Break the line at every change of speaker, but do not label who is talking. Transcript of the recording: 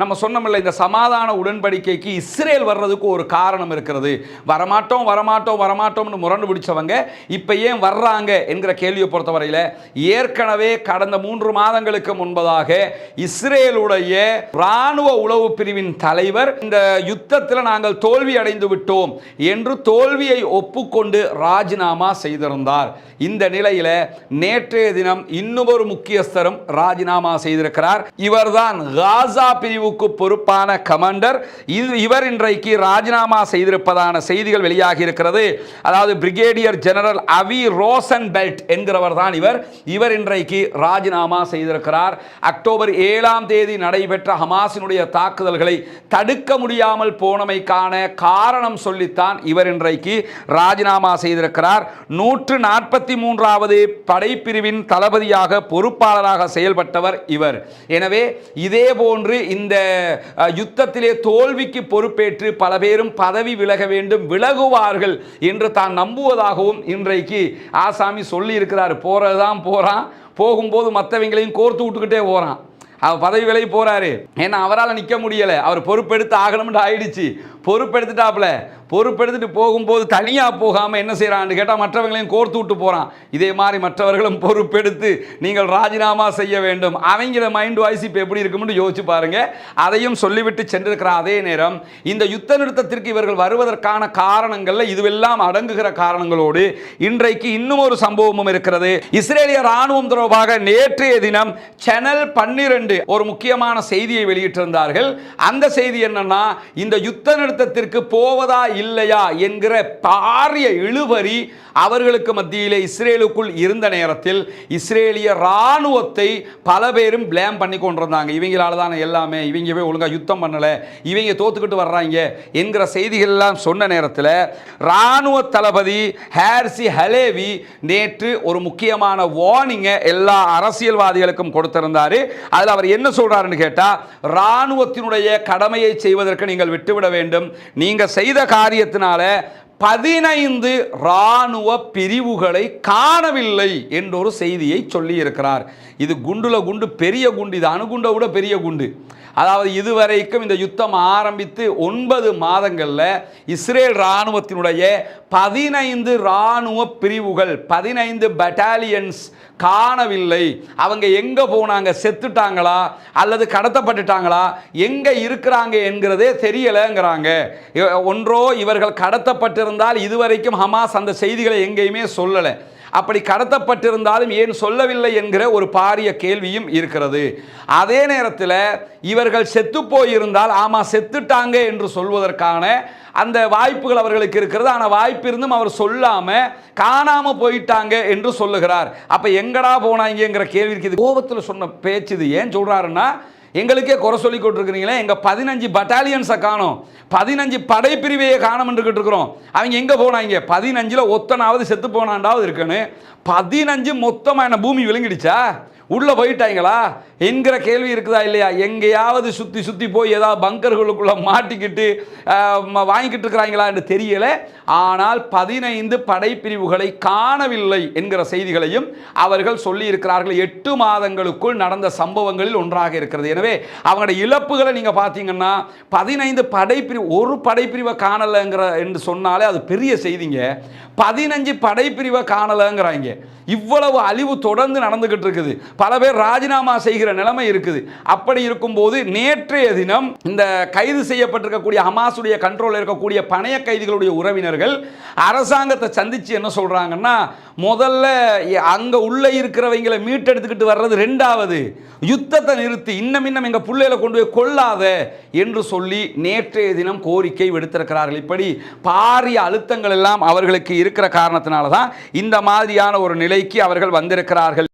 நம்ம சொன்னோம்ல இந்த சமாதான உடன்படிக்கைக்கு இஸ்ரேல் வர்றதுக்கு ஒரு காரணம் இருக்கிறது. வரமாட்டோம் வரமாட்டோம் வரமாட்டோம்னு முரண்டு பிடிச்சவங்க இப்போ ஏன் வர்றாங்க என்கிற கேள்வியை பொறுத்தவரையில் ஏற்கனவே கடந்த மூன்று மாதங்களுக்கு முன்பதாக இஸ்ரேலுடைய இராணுவ உளவு பிரிவின் தலைவர் இந்த யுத்தத்தில் நாங்கள் தோல்வி அடைந்து விட்டோம் என்று தோல்வியை ஒப்புக்கொண்டு ராஜினாமா செய்திருந்தார். இந்த நிலையில் நேற்றைய தினம் இன்னும் ஒரு முக்கியஸ்தரும் ராஜினாமா செய்திருக்கிறார். இவர்தான் காசா பிரிவுக்கு பொறுப்பான கமாண்டர். இது இவர் இன்றைக்கு ராஜினாமா செய்திருப்பதான செய்திகள் வெளியாகி இருக்கிறது. அதாவது brigadier general Avi Rosenfeld என்கிறவர் தான் இவர். இவர் இன்றைக்கு ராஜினாமா செய்திருக்கிறார். அக்டோபர் ஏழாம் தேதி நடைபெற்ற ஹமாஸினுடைய தாக்குதல்களை தடுக்க முடியாமல் போனமைக்கான காரணம் சொல்லித்தான் இவர் இன்றைக்கு ராஜினாமா செய்திருக்கிறார். நூற்று நாற்பத்தி மூன்றாவது படைப்பிரிவின் தளபதியாக பொறுப்பாளராக செயல்பட்டவர் இவர். எனவே இதே போன்று இந்த இந்த யுத்தத்திலே தோல்விக்கு பொறுப்பேற்று பல பேரும் பதவி விலக வேண்டும் விலகுவார்கள் என்று தான் நம்புவதாகவும் இன்றைக்கு ஆசாமி சொல்லி இருக்கிறார் போறதுதான் போகிறான் போகும்போது மற்றவங்களையும் கோர்த்து விட்டுக்கிட்டே போகிறான் அவர் பதவி விலகி போகிறாரு ஏன்னா அவரால் நிற்க முடியலை. அவர் பொறுப்பெடுத்து ஆகணும்னு ஆயிடுச்சு. பொறுப்பெடுத்துட்டாப்புல. பொறுப்பெடுத்துட்டு போகும்போது தனியாக போகாமல் என்ன செய்கிறான்னு கேட்டால் மற்றவங்களையும் கோர்த்து விட்டு போகிறான் இதே மாதிரி மற்றவர்களும் பொறுப்பெடுத்து நீங்கள் ராஜினாமா செய்ய வேண்டும். அவங்கள மைண்ட் வாய்ஸ் இப்போ எப்படி இருக்கும்னு யோசிச்சு பாருங்கள் அதையும் சொல்லிவிட்டு சென்றிருக்கிற அதே நேரம். இந்த யுத்த நிறுத்தத்திற்கு இவர்கள் வருவதற்கான காரணங்களில் இதுவெல்லாம் அடங்குகிற காரணங்களோடு இன்றைக்கு இன்னும் ஒரு சம்பவமும் இருக்கிறது. இஸ்ரேலிய ராணுவம் தொடர்பாக நேற்றைய தினம் சேனல் பன்னிரண்டு ஒரு முக்கியமான செய்தியை வெளியிட்டிருந்தார்கள். அந்த செய்தி என்னன்னா இந்த யுத்த நிறுத்தத்திற்கு போவதா இல்லையா என்கிற பாரிய இழுவரி அவர்களுக்கு மத்தியிலே இஸ்ரேலுக்குள் இருந்த நேரத்தில் இஸ்ரேலிய இராணுவத்தை பல பேரும் பிளேம் பண்ணி கொண்டிருந்தாங்க. இவங்களால தான் எல்லாமே இவங்க போய் ஒழுங்காக யுத்தம் பண்ணலை இவங்க தோத்துக்கிட்டு வர்றாங்க என்கிற செய்திகள்லாம் சொன்ன நேரத்தில் இராணுவ தளபதி ஹேர்சி ஹலேவி நேற்று ஒரு முக்கியமான வார்னிங்கை எல்லா அரசியல்வாதிகளுக்கும் கொடுத்திருந்தார். அதில் அவர் என்ன சொல்கிறாருன்னு கேட்டால் இராணுவத்தினுடைய கடமையை செய்வதற்கு நீங்கள் விட்டுவிட வேண்டும். நீங்கள் செய்த காரியம் காரியத்தினால பதினைந்து இராணுவ பிரிவுகளை காணவில்லை என்ற ஒரு செய்தியை சொல்லியிருக்கிறார். இது குண்டுல குண்டு பெரிய குண்டு இது அணுகுண்டை விட பெரிய குண்டு. அதாவது இதுவரைக்கும் இந்த யுத்தம் ஆரம்பித்து ஒன்பது மாதங்களில் இஸ்ரேல் இராணுவத்தினுடைய பதினைந்து இராணுவ பிரிவுகள் பதினைந்து பட்டாலியன்ஸ் காணவில்லை. அவங்க எங்கே போனாங்க? செத்துட்டாங்களா? அல்லது கடத்தப்பட்டுட்டாங்களா? எங்கே இருக்கிறாங்க என்கிறதே தெரியலைங்கிறாங்க. ஒன்றோ இவர்கள் கடத்தப்பட்டிருந்தால் இதுவரைக்கும் ஹமாஸ் அந்த செய்திகளை எங்கேயுமே சொல்லலை. அப்படி கடத்தப்பட்டிருந்தாலும் ஏன் சொல்லவில்லை என்கிற ஒரு பாரிய கேள்வியும் இருக்கிறது. அதே நேரத்தில் இவர்கள் செத்து போயிருந்தால் ஆமாம் செத்துட்டாங்க என்று சொல்வதற்கான அந்த வாய்ப்புகள் அவர்களுக்கு இருக்கிறது. ஆனால் வாய்ப்பு இருந்தும் அவர் சொல்லாமல் காணாமல் போயிட்டாங்க என்று சொல்லுகிறார். அப்போ எங்கடா போனாங்கங்கிற கேள்விக்கு இது கோபத்தில் சொன்ன பேச்சு இது ஏன் சொல்கிறாருன்னா எங்களுக்கே குறை சொல்லி கொண்டிருக்கிறீங்களே எங்கள் பதினஞ்சு பட்டாலியன்ஸை காணும். பதினஞ்சு படைப்பிரிவையை காணோம்ன்றுக்கிட்டு இருக்கிறோம் அவங்க எங்கே போனாங்க? பதினஞ்சில் ஒத்தனாவது செத்து போனாண்டாவது இருக்குன்னு. பதினஞ்சு மொத்தமாக என்ன பூமி விழுங்கிடுச்சா? உள்ளே போயிட்டாங்களா என்கிற கேள்வி இருக்குதா இல்லையா? எங்கேயாவது சுற்றி சுற்றி போய் ஏதாவது பங்கர்களுக்குள்ளே மாட்டிக்கிட்டு வாங்கிக்கிட்டு இருக்கிறாங்களா என்று தெரியல. ஆனால் பதினைந்து படைப்பிரிவுகளை காணவில்லை என்கிற செய்திகளையும் அவர்கள் சொல்லியிருக்கிறார்கள். எட்டு மாதங்களுக்குள் நடந்த சம்பவங்களில் ஒன்றாக இருக்கிறது. எனவே அவங்களுடைய இழப்புகளை நீங்கள் பார்த்தீங்கன்னா பதினைந்து படைப்பிரிவு ஒரு படைப்பிரிவை காணலைங்கிற என்று சொன்னாலே அது பெரிய செய்திங்க. பதினஞ்சு படைப்பிரிவை காணலைங்கிறாங்க இவ்வளவு அழிவு தொடர்ந்து நடந்துக்கிட்டு இருக்குது. பல பேர் ராஜினாமா செய்கிற நிலைமை இருக்குது. அப்படி இருக்கும்போது நேற்றைய தினம் இந்த கைது செய்யப்பட்டிருக்கக்கூடிய ஹமாஸுடைய கண்ட்ரோலில் இருக்கக்கூடிய பணைய கைதிகளுடைய உறவினர்கள் அரசாங்கத்தை சந்தித்து என்ன சொல்கிறாங்கன்னா முதல்ல அங்கே உள்ளே இருக்கிறவங்களை மீட்டெடுத்துக்கிட்டு வர்றது ரெண்டாவது. யுத்தத்தை நிறுத்தி இன்னும் இன்னும் எங்கள் பிள்ளைகளை கொண்டு போய் கொள்ளாத என்று சொல்லி நேற்றைய தினம் கோரிக்கை விடுத்திருக்கிறார்கள். இப்படி பாரிய அழுத்தங்கள் எல்லாம் அவர்களுக்கு இருக்கிற காரணத்தினால தான் இந்த மாதிரியான ஒரு நிலைக்கு அவர்கள் வந்திருக்கிறார்கள்.